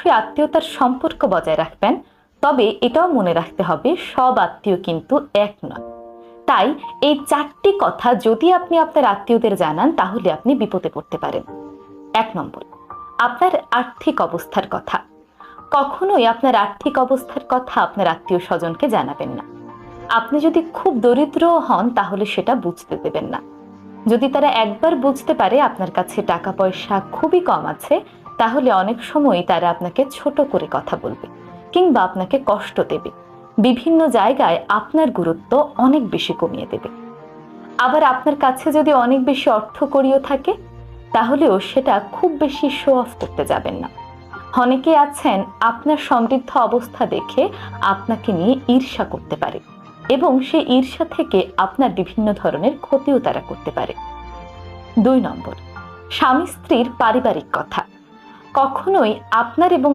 অবশ্যই আত্মীয়তার সম্পর্ক বজায় রাখবেন, তবে এটাও মনে রাখতে হবে, সব আত্মীয় কিন্তু এক নয়। তাই এই চারটি কথা যদি আপনি আপনার আত্মীয়দের জানান, তাহলে আপনি বিপদে পড়তে পারেন। এক নম্বর, আপনার আর্থিক অবস্থার কথা। কখনোই আপনার আর্থিক অবস্থার কথা আপনার আত্মীয় স্বজনকে জানাবেন না। আপনি যদি খুব দরিদ্র হন, তাহলে সেটা বুঝতে দেবেন না। যদি তারা একবার বুঝতে পারে আপনার কাছে টাকা পয়সা খুবই কম আছে তাহলে অনেক সময় তারা আপনাকে ছোট করে কথা বলবে কিংবা আপনাকে কষ্ট দেবে। বিভিন্ন জায়গায় আপনার গুরুত্ব অনেক বেশি কমিয়ে দেবে। আবার আপনার কাছে যদি অনেক বেশি অর্থ করিও থাকে, তাহলেও সেটা খুব বেশি শো অফ করতে যাবেন না। অনেকে আছেন আপনার সমৃদ্ধ অবস্থা দেখে আপনাকে নিয়ে ঈর্ষা করতে পারে এবং সেই ঈর্ষা থেকে আপনার বিভিন্ন ধরনের ক্ষতিও তারা করতে পারে। দুই নম্বর স্বামী স্ত্রীর পারিবারিক কথা। কখনোই আপনার এবং